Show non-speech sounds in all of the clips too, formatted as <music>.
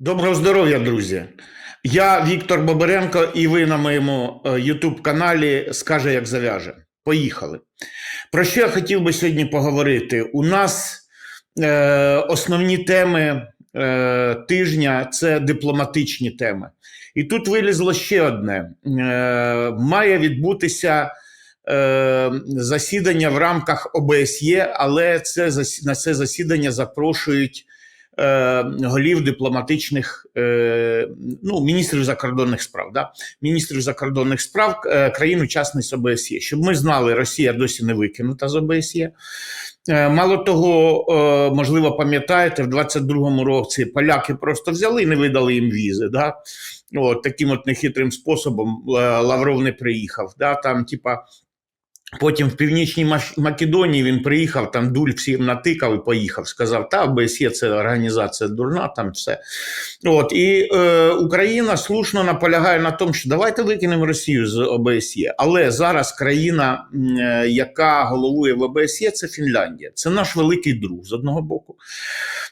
Доброго здоров'я, друзі! Я Віктор Бобаренко, і ви на моєму YouTube каналі Скаже, як зав'яже. Поїхали. Про що я хотів би сьогодні поговорити? У нас е, основні теми е, тижня це дипломатичні теми. І тут вилізло ще одне: е, має відбутися. е, Засідання в рамках ОБСЄ, але це на це засідання запрошують е, голів дипломатичних е, ну, міністрів закордонних справ, да? міністрів закордонних справ е, країн-учасниць ОБСЄ. Щоб ми знали, Росія досі не викинута з ОБСЄ. Е, Мало того, е, можливо, пам'ятаєте, в 22-му році поляки просто взяли і не видали їм візи. Да? От, таким от нехитрим способом е, Лавров не приїхав. Да? Там, типа, Потім в Північній Македонії він приїхав, там дуль всім натикав і поїхав. Сказав, та ОБСЄ це організація дурна, там все. От, і е, Україна слушно наполягає на тому, що давайте викинемо Росію з ОБСЄ. Але зараз країна, е, яка головує в ОБСЄ, це Фінляндія. Це наш великий друг з одного боку.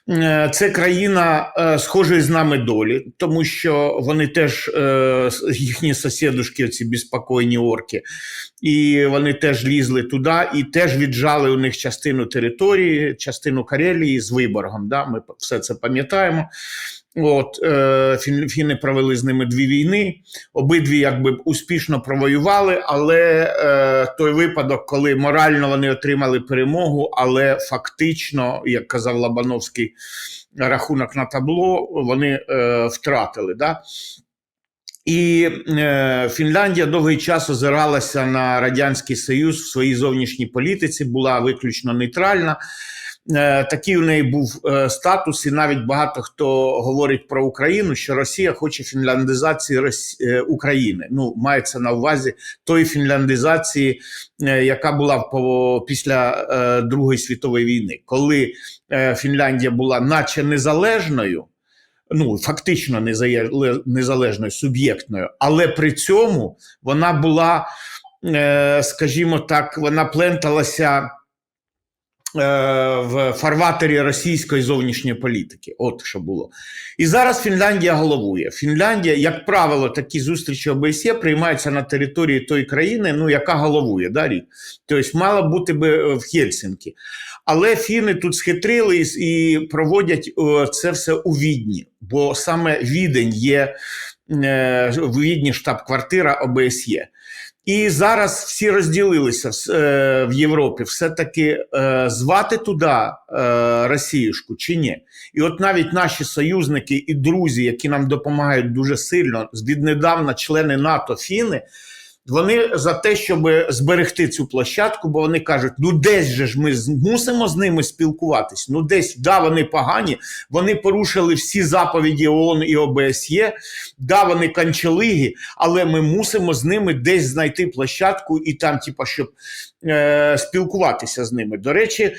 Е, Це країна е, схожої з нами долі, тому що вони теж е, їхні сусідушки, ці безпокійні орки, і вони теж лізли туди і теж віджали у них частину території, частину Карелії з виборгом. Да? Ми все це пам'ятаємо. От, е, фіни провели з ними дві війни. Обидві якби успішно провоювали, але е, той випадок, коли морально вони отримали перемогу, але фактично, як казав Лабановський, рахунок на табло вони е, втратили. Да? І е, Фінляндія довгий час озиралася на Радянський Союз в своїй зовнішній політиці, була виключно нейтральна. Е, такий у неї був е, статус, і навіть багато хто говорить про Україну, що Росія хоче фінляндизації Рос... України. Ну, мається на увазі тої фінляндизації, яка була по... після Другої світової війни, коли Фінляндія була наче незалежною ну фактично незалежною суб'єктною, але при цьому вона була, е, скажімо так, вона пленталася. Е, В фарватері російської зовнішньої політики, от що було. І зараз Фінляндія головує. Фінляндія, як правило, такі зустрічі ОБСЄ приймаються на території тої країни, ну яка головує да, рік. Тобто, мала бути би е, в Хельсінкі. Але фіни тут схитрили і, проводять це все у Відні, бо саме Відень є е, в Відні штаб-квартира ОБСЄ. І зараз всі розділилися в, е, в Європі, все-таки е, звати туди е, Росіюшку чи ні. І от навіть наші союзники і друзі, які нам допомагають дуже сильно, віднедавна члени НАТО Фіни, вони за те, щоб зберегти цю площадку, бо вони кажуть, ну десь же ж ми мусимо з ними спілкуватись. Ну десь да, вони погані, вони порушили всі заповіді ООН і ОБСЄ, да, вони канчелиги, але ми мусимо з ними десь знайти площадку і там, типа, щоб е, спілкуватися з ними. До речі,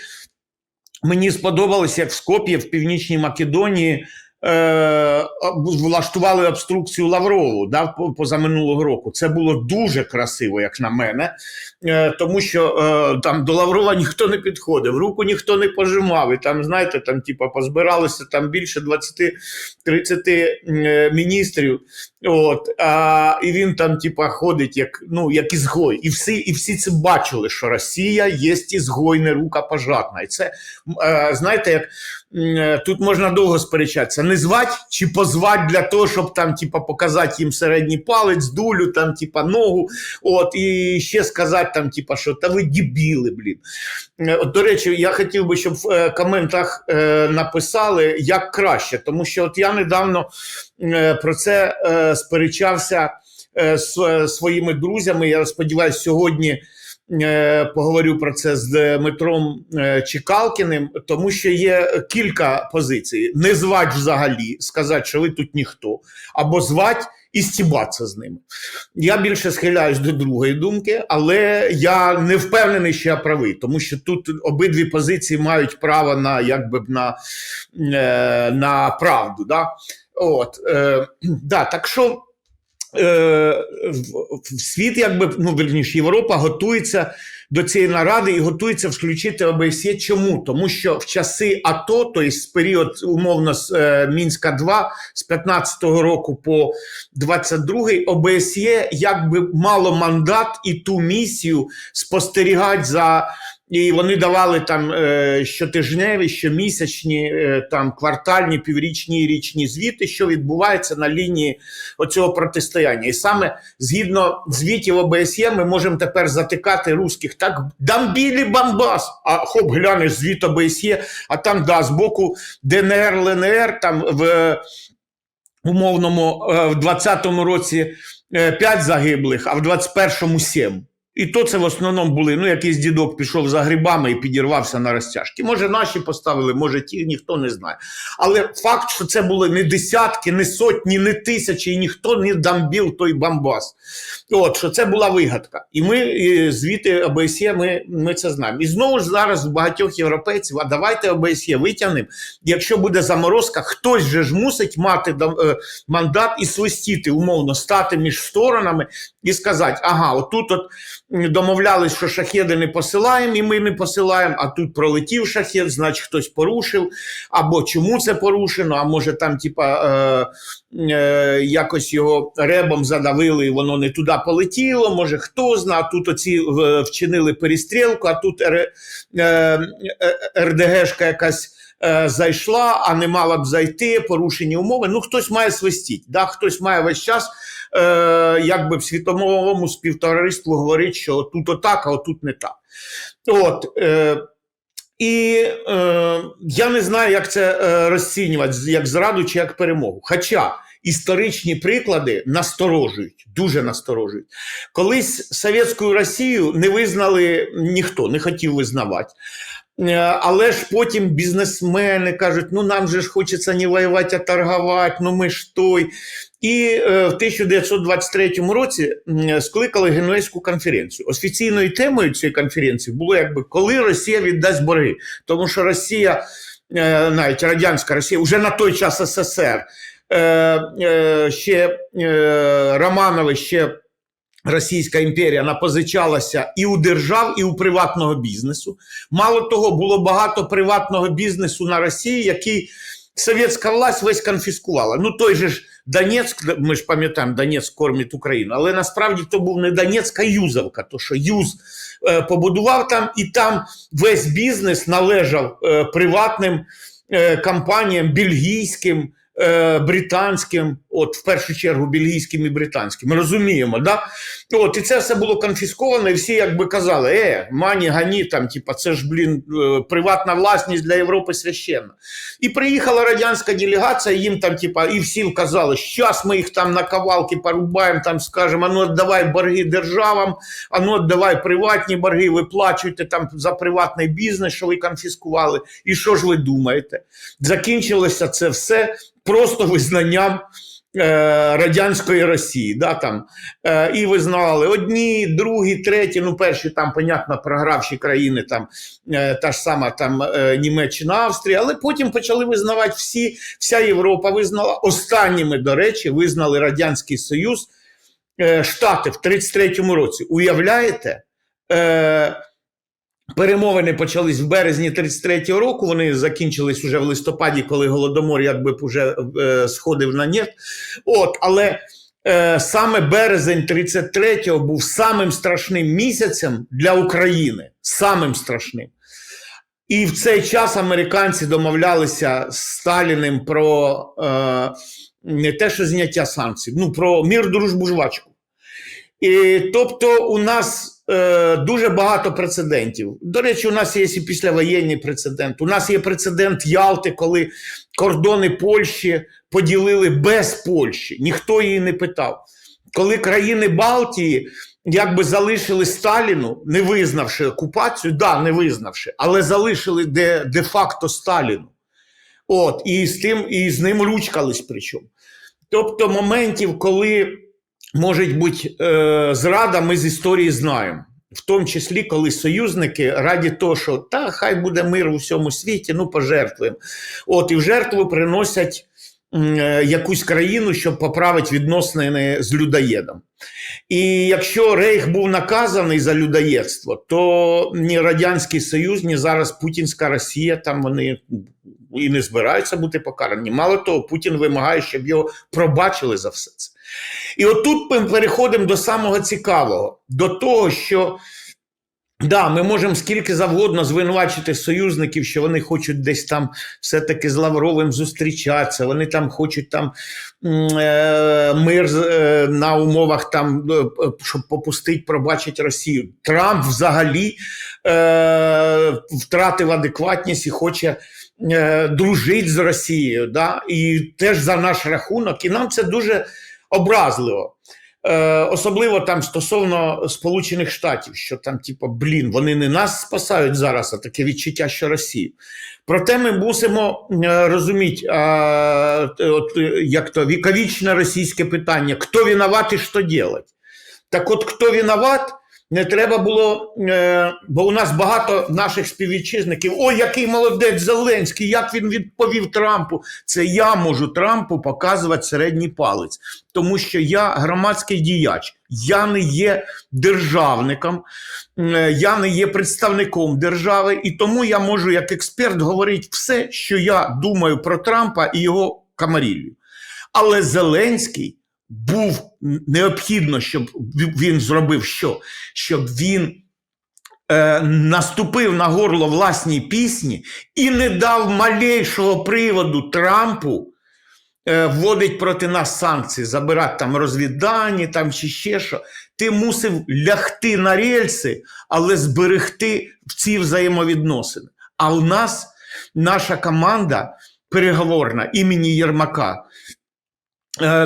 мені сподобалось, як в Скоп'ї в Північній Македонії. Е, влаштували обструкцію Лаврову да, по- позаминулого року. Це було дуже красиво, як на мене, е, тому що е, там до Лаврова ніхто не підходив, руку ніхто не пожимав. І там, знаєте, там типа позбиралося там більше 20-30 е, міністрів. От, а, і він там, типа, ходить як, ну, як ізгой. І всі, і всі це бачили, що Росія є ізгой, не рука пожатна. І це, знаєте, як тут можна довго сперечатися, не звать чи позвать для того, щоб там, типа, показати їм середній палець, дулю, там, типа, ногу, от, і ще сказати, там, типа, що та ви дебіли, блін. Е, От, до речі, я хотів би, щоб в е, коментах е, написали, як краще, тому що от я недавно е, про це е, сперечався е, з е, своїми друзями. Я сподіваюся, сьогодні е, поговорю про це з Дмитром е, Чекалкіним, тому що є кілька позицій: не звать взагалі, сказати, що ви тут ніхто, або звать. І стібатися з ними. Я більше схиляюсь до другої думки, але я не впевнений, що я правий, тому що тут обидві позиції мають право на якби на, е, на правду. Да? От, е, <clears throat> да, так що е, світ, якби, ну, верніше, Європа готується до цієї наради і готується включити ОБСЄ. Чому? Тому що в часи АТО, тобто з період умовно з е, Мінська 2 з 15-го року по 22-й, ОБСЄ якби мало мандат і ту місію спостерігати за. І вони давали там е, щотижневі, щомісячні, е, там квартальні, піврічні і річні звіти, що відбувається на лінії оцього протистояння. І саме згідно звітів ОБСЄ, ми можемо тепер затикати русських. Так дамбілі бамбас. А хоп, глянеш звіт ОБСЄ, а там да, з боку ДНР, ЛНР, там в умовному е, в 20-му році 5 загиблих, а в 21-му 7. І то це в основному були. Ну, якийсь дідок пішов за грибами і підірвався на розтяжки. Може, наші поставили, може ті, ніхто не знає. Але факт, що це були не десятки, не сотні, не тисячі, і ніхто не дамбів той бамбас. От що це була вигадка. І ми звідти ОБСЄ, ми, ми це знаємо. І знову ж зараз багатьох європейців, а давайте ОБСЄ витягнемо. Якщо буде заморозка, хтось же ж мусить мати е, мандат і свистіти, умовно, стати між сторонами і сказати: ага, отут от домовлялись, що шахеди не посилаємо, і ми не посилаємо, а тут пролетів шахет, значить хтось порушив, або чому це порушено, а може там, типа, е, е, якось його ребом задавили, і воно не туди полетіло, може хто знає, а тут оці е, вчинили перестрілку, а тут Р, е, е, РДГшка якась. Е, Зайшла, а не мала б зайти, порушені умови. Ну, хтось має свистіть, да? хтось має весь час е, якби в світовому співтовариству говорить, що тут отак, а отут не так. От, е, і е, я не знаю, як це е, розцінювати, як зраду чи як перемогу. Хоча історичні приклади насторожують, дуже насторожують. Колись Совєтську Росію не визнали ніхто, не хотів визнавати. Е, Але ж потім бізнесмени кажуть: ну нам же ж хочеться не воювати, а торгувати, ну ми ж той. І е, в 1923 році скликали Генуезьку конференцію. Офіційною темою цієї конференції було якби коли Росія віддасть борги, тому що Росія, е, навіть радянська Росія, вже на той час СССР, е, е, ще е, Романови, ще Російська імперія напозичалася і у держав, і у приватного бізнесу. Мало того, було багато приватного бізнесу на Росії, який совєтська власть весь конфіскувала. Ну той же ж Донецьк, ми ж пам'ятаємо, Донецьк кормить Україну, але насправді то був не Донецьк, а Юзовка, то що Юз е, побудував там, і там весь бізнес належав е, приватним е, компаніям, бельгійським, е, британським, от в першу чергу бельгійським і британським. Ми розуміємо, да? От, і це все було конфісковано, і всі якби казали, е, мані, гані, там, типа, це ж, блін, е, приватна власність для Європи священна. І приїхала радянська делегація, їм там, типа, і всі казали, щас ми їх там на кавалки порубаємо, там скажемо, а ну давай борги державам, а ну давай приватні борги, виплачуйте там за приватний бізнес, що ви конфіскували. І що ж ви думаєте? Закінчилося це все просто визнанням радянської Росії. Да, там, е, і визнавали одні, другі, треті, ну перші там, понятно, програвші країни, там, е, та ж сама там, е, Німеччина, Австрія, але потім почали визнавати всі, вся Європа визнала. Останніми, до речі, визнали Радянський Союз, е, Штати в 33-му році. Уявляєте? Е, Перемовини почались в березні 33-го року. Вони закінчились уже в листопаді, коли голодомор якби б уже е, сходив на нет. От, але е, саме березень 33-го був самим страшним місяцем для України. Самим страшним. І в цей час американці домовлялися з Сталіним про е, не те, що зняття санкцій, ну про мір, дружбу, жвачку. І, тобто, у нас е, дуже багато прецедентів. До речі, у нас є і післявоєнний прецедент. У нас є прецедент Ялти, коли кордони Польщі поділили без Польщі. Ніхто її не питав. Коли країни Балтії якби залишили Сталіну, не визнавши окупацію, да, не визнавши, але залишили де, де-факто Сталіну. От, і з тим, і з ним ручкались причому. Тобто моментів, коли може бути е, зрада, ми з історії знаємо. В тому числі, коли союзники раді того, що та хай буде мир у всьому світі, ну пожертвуємо. От і в жертву приносять е, якусь країну, щоб поправити відносини з людоєдом. І якщо Рейх був наказаний за людоєдство, то ні Радянський Союз, ні зараз Путінська Росія там вони і не збираються бути покарані. Мало того, Путін вимагає, щоб його пробачили за все це. І отут ми переходимо до самого цікавого, до того, що да, ми можемо скільки завгодно звинувачити союзників, що вони хочуть десь там все-таки з Лавровим зустрічатися, вони там хочуть там е, мир е, на умовах там, е, щоб попустити, пробачити Росію. Трамп взагалі втратив адекватність і хоче дружити з Росією, да? і теж за наш рахунок. І нам це дуже образливо. Е, особливо там стосовно Сполучених Штатів, що там, типу, блін, вони не нас спасають зараз, а таке відчуття, що Росію. Проте ми мусимо е, розуміти, е, от, як то віковічне російське питання: хто винуват і що робити? Так от, хто винуват, не треба було, е, бо у нас багато наших співвітчизників. Ой, який молодець Зеленський, як він відповів Трампу. Це я можу Трампу показувати середній палець, тому що я громадський діяч, я не є державником, е, я не є представником держави, і тому я можу як експерт говорити все, що я думаю про Трампа і його камаріллю. Але Зеленський був необхідно, щоб він зробив що? Щоб він е, наступив на горло власній пісні і не дав малейшого приводу Трампу е, вводить проти нас санкції, забирати там розвіддані там чи ще що. Ти мусив лягти на рельси, але зберегти ці взаємовідносини. А у нас наша команда переговорна імені Єрмака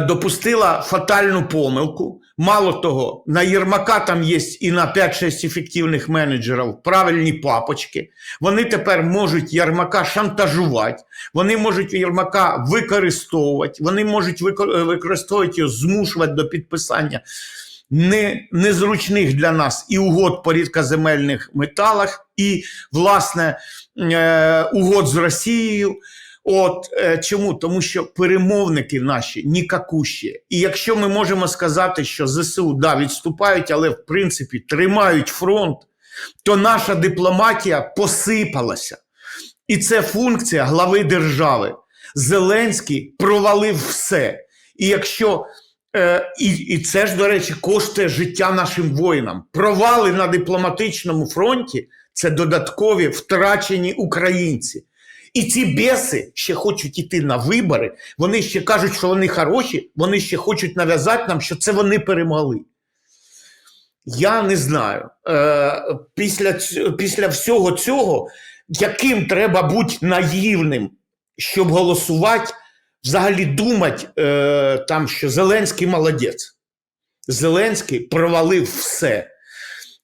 допустила фатальну помилку. Мало того, на Єрмака там є і на 5-6 ефективних менеджерів правильні папочки. Вони тепер можуть Єрмака шантажувати, вони можуть Єрмака використовувати, вони можуть е, використовувати його, змушувати до підписання не, незручних для нас і угод по рідкоземельних металах, і, власне, е, угод з Росією. От е, чому? Тому що перемовники наші нікакущі. І якщо ми можемо сказати, що ЗСУ да, відступають, але в принципі тримають фронт, то наша дипломатія посипалася. І це функція глави держави. Зеленський провалив все. І якщо е, і, і це ж, до речі, коштує життя нашим воїнам. Провали на дипломатичному фронті це додаткові втрачені українці. І ці біси ще хочуть іти на вибори. Вони ще кажуть, що вони хороші, вони ще хочуть нав'язати нам, що це вони перемогли. Я не знаю. Е, після, після всього цього, яким треба бути наївним, щоб голосувати, взагалі думати, е, там, що Зеленський молодець. Зеленський провалив все.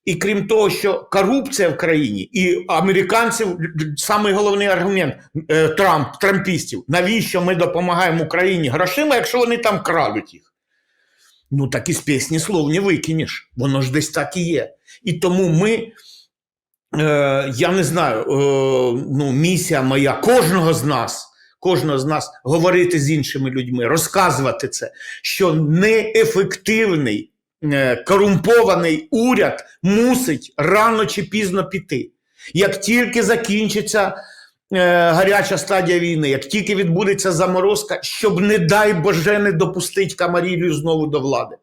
І крім того, що корупція в країні, і американців самий головний аргумент е, Трамп, трампістів, навіщо ми допомагаємо Україні грошима, якщо вони там крадуть їх? Ну так і з пісні слов не викинеш. Воно ж десь так і є. І тому ми, е, я не знаю, е, ну, місія моя кожного з нас. Кожного з нас говорити з іншими людьми, розказувати це, що неефективний корумпований уряд мусить рано чи пізно піти. Як тільки закінчиться е, гаряча стадія війни, як тільки відбудеться заморозка, щоб, не дай Боже, не допустити Камарілію знову до влади.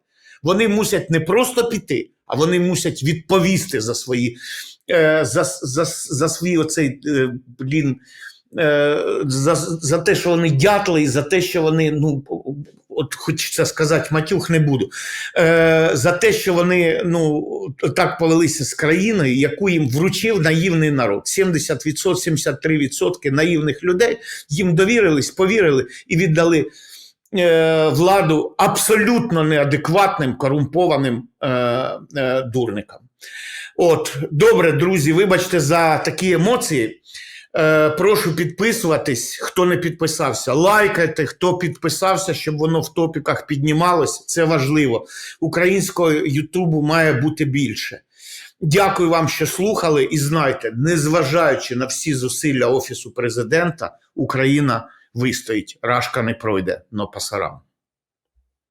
Вони мусять не просто піти, а вони мусять відповісти за свої е, за, за, за свій оцей е, блін. Е, За, за те, що вони дятли, і за те, що вони, ну, от хочеться сказати, матюх не буду. Е, за те, що вони ну, так повелися з країною, яку їм вручив наївний народ. 70%, 73% наївних людей їм довірились, повірили і віддали е, владу абсолютно неадекватним, корумпованим е, е, дурникам. От, добре, друзі, вибачте за такі емоції. Е, прошу підписуватись, хто не підписався. Лайкайте, хто підписався, щоб воно в топіках піднімалось. Це важливо. Українського Ютубу має бути більше. Дякую вам, що слухали. І знайте, незважаючи на всі зусилля Офісу президента, Україна вистоїть. Рашка не пройде, но пасарам.